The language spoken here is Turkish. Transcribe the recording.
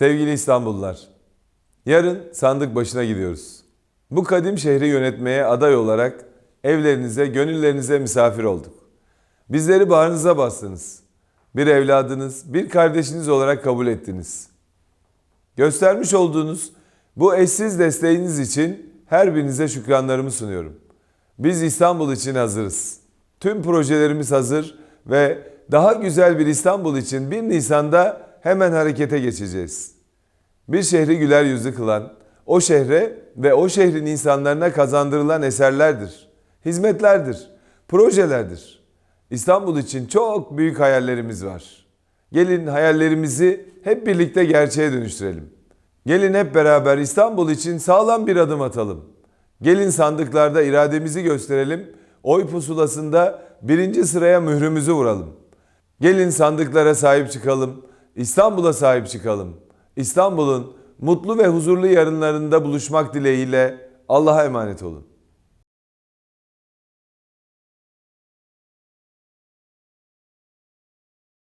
Sevgili İstanbullular, yarın sandık başına gidiyoruz. Bu kadim şehri yönetmeye aday olarak evlerinize, gönüllerinize misafir olduk. Bizleri bağrınıza bastınız. Bir evladınız, bir kardeşiniz olarak kabul ettiniz. Göstermiş olduğunuz bu eşsiz desteğiniz için her birinize şükranlarımı sunuyorum. Biz İstanbul için hazırız. Tüm projelerimiz hazır ve daha güzel bir İstanbul için 1 Nisan'da hemen harekete geçeceğiz. Bir şehri güler yüzlü kılan, o şehre ve o şehrin insanlarına kazandırılan eserlerdir, hizmetlerdir, projelerdir. İstanbul için çok büyük hayallerimiz var. Gelin hayallerimizi hep birlikte gerçeğe dönüştürelim. Gelin hep beraber İstanbul için sağlam bir adım atalım. Gelin sandıklarda irademizi gösterelim. Oy pusulasında birinci sıraya mührümüzü vuralım. Gelin sandıklara sahip çıkalım. İstanbul'a sahip çıkalım. İstanbul'un mutlu ve huzurlu yarınlarında buluşmak dileğiyle Allah'a emanet olun.